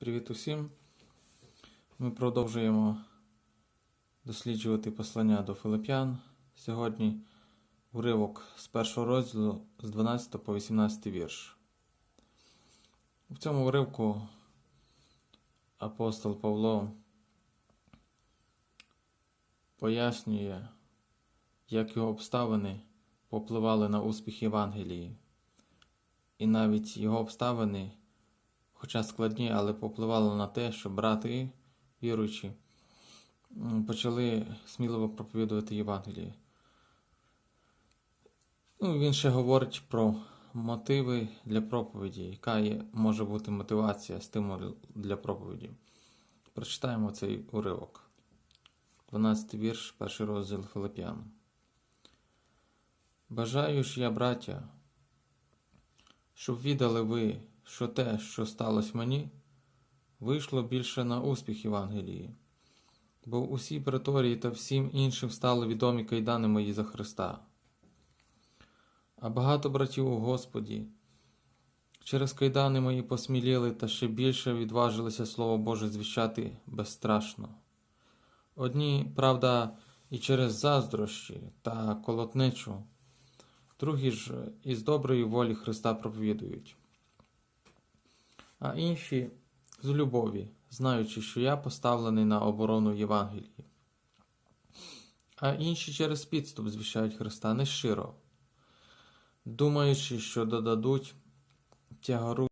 Привіт усім. Ми продовжуємо досліджувати послання до Филип'ян. Сьогодні уривок з першого розділу з 12 по 18 вірш. В цьому уривку апостол Павло пояснює, як його обставини попливали на успіх Євангелії. І навіть його обставини хоча складні, але попливало на те, що брати віруючі почали сміливо проповідувати Євангеліє. Ну, він ще говорить про мотиви для проповіді, яка є, може бути мотивація, стимул для проповіді. Прочитаємо цей уривок. 12 вірш, перший розділ Филип'ян. Бажаю ж я, браття, щоб віддали ви, що те, що сталося мені, вийшло більше на успіх Євангелії, бо в усій преторії та всім іншим стали відомі кайдани мої за Христа. А багато братів у Господі через кайдани мої посміліли та ще більше відважилися Слово Боже звіщати безстрашно. Одні, правда, і через заздрощі та колотнечу, другі ж із доброї волі Христа проповідують а інші з любові, знаючи, що я поставлений на оборону Євангелії. А інші через підступ звіщають Христа нещиро, думаючи, що додадуть тягару